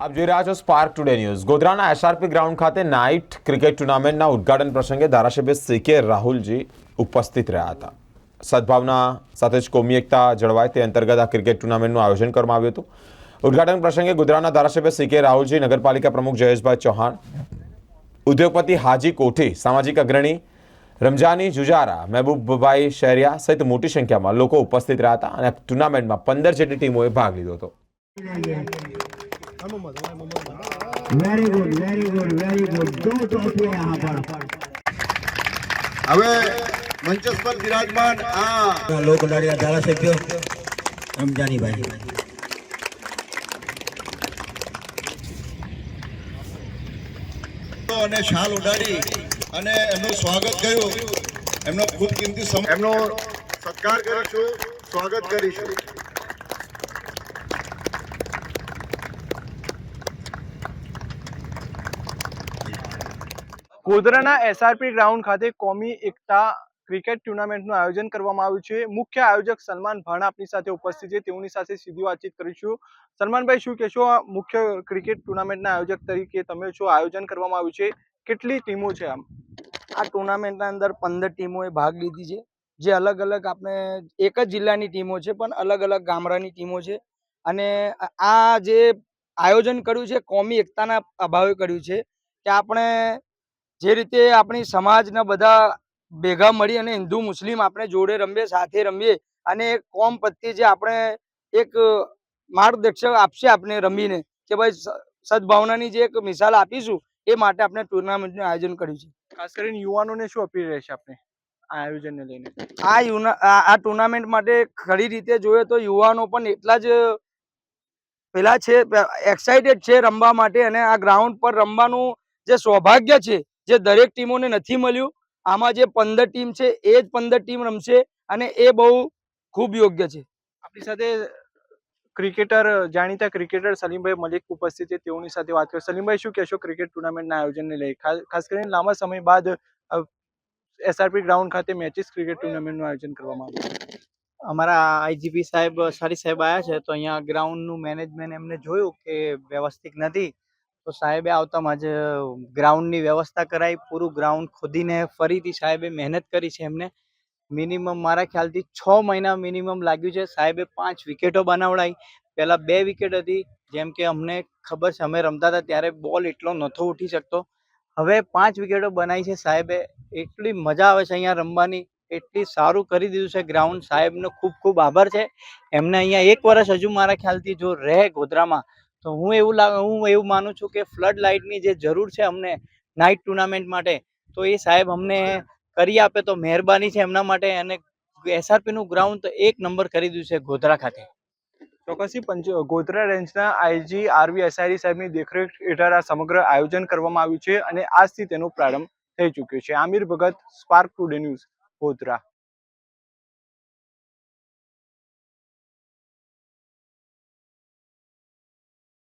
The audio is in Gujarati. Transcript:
આપ જોઈ રહ્યા છો સ્પાર્ક ટુડે ન્યૂઝ ગોધરાના એસઆરપી ગ્રાઉન્ડ ખાતે નાઇટ ક્રિકેટ ટુર્નામેન્ટના ઉદ્ઘાટન પ્રસંગે ધારાસભ્ય સી કે રાહુલજી ઉપસ્થિત રહ્યા હતા. સદભાવના સાથે જ કોમી એકતા જળવાય તે અંતર્ગત આ ક્રિકેટ ટુર્નામેન્ટનું આયોજન કરવામાં આવ્યું હતું. ઉદ્ઘાટન પ્રસંગે ગોધરાના ધારાસભ્ય સી કે રાહુલજી, નગરપાલિકા પ્રમુખ જયેશભાઈ ચૌહાણ, ઉદ્યોગપતિ હાજી કોઠી, સામાજિક અગ્રણી રમજાની જુજારા, મહેબૂબભાઈ શહેરિયા સહિત મોટી સંખ્યામાં લોકો ઉપસ્થિત રહ્યા હતા અને ટુર્નામેન્ટમાં પંદર જેટલી ટીમોએ ભાગ લીધો હતો. Very good very good very good દો ટ્રોફી યહાં પર હવે મંચ પર આ લોક લાડીના રમજાનીભાઈ અને શાલ ઉડાડી અને એમનું સ્વાગત કર્યું. એમનો ખૂબ કિંમતી એમનો સત્કાર કરીશું સ્વાગત કરીશું. ગોધરાના એસઆરપી ગ્રાઉન્ડ ખાતે કોમી એકતા ક્રિકેટ ટુર્નામેન્ટનું આયોજન કરવામાં આવ્યું છે. મુખ્ય આયોજક સલમાન ભાણ આપની સાથે ઉપસ્થિત છે. તેઓની સાથે સીધી વાતચીત કરીશું. સલમાનભાઈ, શું કહેશો મુખ્ય ક્રિકેટ ટુર્નામેન્ટના આયોજક તરીકે તમે છો? આયોજન કરવામાં આવ્યું છે. કેટલી ટીમો છે આમ? આ ટુર્નામેન્ટના અંદર પંદર ટીમોએ ભાગ લીધી છે. જે અલગ અલગ આપણે એક જ જિલ્લાની ટીમો છે, પણ અલગ અલગ ગામડાની ટીમો છે. અને આ- જે આયોજન કર્યું છે, કોમી એકતાના અભાવે કર્યું છે, કે આપણે જે રીતે આપણી સમાજના બધા ભેગા મળી અને હિન્દુ મુસ્લિમ આપણે જોડે રમીએ સાથે રમીએ અને કોમ પ્રત્યે જે આપણે એક માર્ગદર્શક આપશે આપણે રમીને કે ભાઈ સદભાવનાની જે એક મિસાલ આપીશું એ માટે આપણે ટુર્નામેન્ટનું આયોજન કર્યું છે. ખાસ કરીને યુવાનોને શું અપીલ રહેશે આપણે આ આયોજનને લઈને? આ યુના આ આ ટુર્નામેન્ટ માટે ખરી રીતે જોઈએ તો યુવાનો પણ એટલા જ પેલા છે એક્સાઇટેડ છે રમવા માટે અને આ ગ્રાઉન્ડ પર રમવાનું જે સૌભાગ્ય છે જે દરેક ટીમોને નથી મળ્યું આમાં જે પંદર ટીમ છે એ જ પંદર ટીમ રમશે અને એ બહુ ખૂબ યોગ્ય છે. આપણી સાથે ક્રિકેટર જાણીતા ક્રિકેટર સલીમભાઈ મલિક ઉપસ્થિત છે તેઓની સાથે વાત કરીએ. સલીમભાઈ શું કહેશો ક્રિકેટ ટુર્નામેન્ટના આયોજનને લઈ? ખાસ ખાસ કરીને લાંબા સમય બાદ એસઆરપી ગ્રાઉન્ડ ખાતે મેચિસ ક્રિકેટ ટુર્નામેન્ટનું આયોજન કરવામાં આવ્યું અમારા આઈજીપી સાહેબ સારી સાહેબ આવ્યા છે તો અહીંયા ગ્રાઉન્ડનું મેનેજમેન્ટ એમને જોયું કે વ્યવસ્થિત નથી. તો સાહેબે આવતામાં જ ગ્રાઉન્ડની વ્યવસ્થા કરાવી પૂરું ગ્રાઉન્ડ ખોદીને ફરીથી સાહેબે મહેનત કરી છે એમને. મિનિમમ મારા ખ્યાલથી છ મહિના મિનિમમ લાગ્યું છે. સાહેબે પાંચ વિકેટો બનાવડાવી પહેલાં બે વિકેટ હતી, જેમ કે અમને ખબર છે, અમે રમતા હતા ત્યારે બોલ એટલો નહોતો ઉઠી શકતો. હવે પાંચ વિકેટો બનાવી છે સાહેબે. એટલી મજા આવે છે અહીંયા રમવાની. એટલી સારું કરી દીધું છે ગ્રાઉન્ડ. સાહેબનો ખૂબ ખૂબ આભાર છે. એમને અહીંયા એક વર્ષ હજુ મારા ખ્યાલથી જો રહે ગોધરામાં તો હું એવું લાગ હું એવું માનું છું કે ફ્લડ લાઇટની જે જરૂર છે અમને નાઇટ ટુર્નામેન્ટ માટે તો એ સાહેબ અમને કરી આપે તો મહેરબાની છે એમના માટે અને એસઆરપીનું ગ્રાઉન્ડ તો એક નંબર કરી દીધું છે ગોધરા ખાતે. ચોક્કસથી પંચ ગોધરા રેન્જના આઈજી આરવી એસઆઈરી સાહેબની દેખરેખ હેઠળ આ સમગ્ર આયોજન કરવામાં આવ્યું છે અને આજથી તેનો પ્રારંભ થઈ ચૂક્યો છે. Aamir Bhagat Spark Today News Godhra.